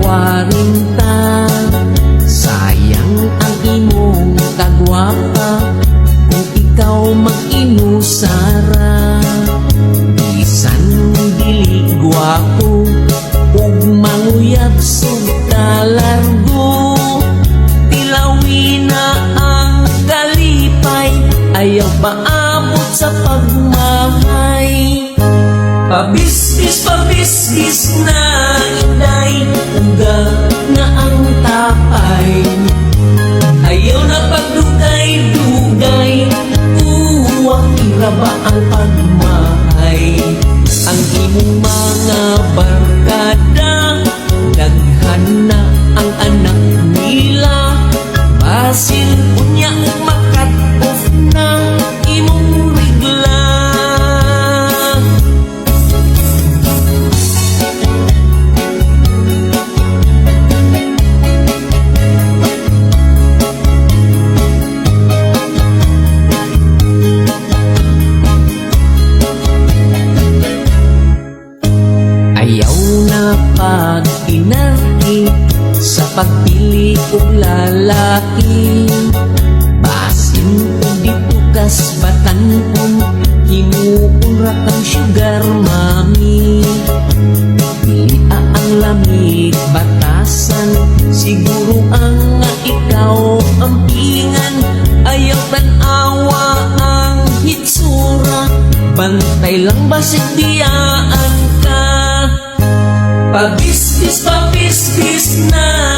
kwarenta Sayang ang imong kagwapa Kung ikaw mag-inusara. Bisan dili gwapo Ug manguyab sug talargo Tilawi na ang kalipay Ayaw paabot sa pagmamay. Pabiskis, pabiskis na na ang tapay. Ayaw na pagdugay-dugay Uwang iraba ang pagmahay Ang imong mga barkada Daghan na ang anak nila. Basin na pag inarki sa pagpili og lalaki Basin o di tukas batanon Himuon ra kang sugar mami. Pili ang lamig batasan Siguro ang nga ikaw ang pingan Ayaw tanawa ang hitsura Bantay lang basig diya Pabisbis, pabisbis na.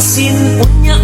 Asin unya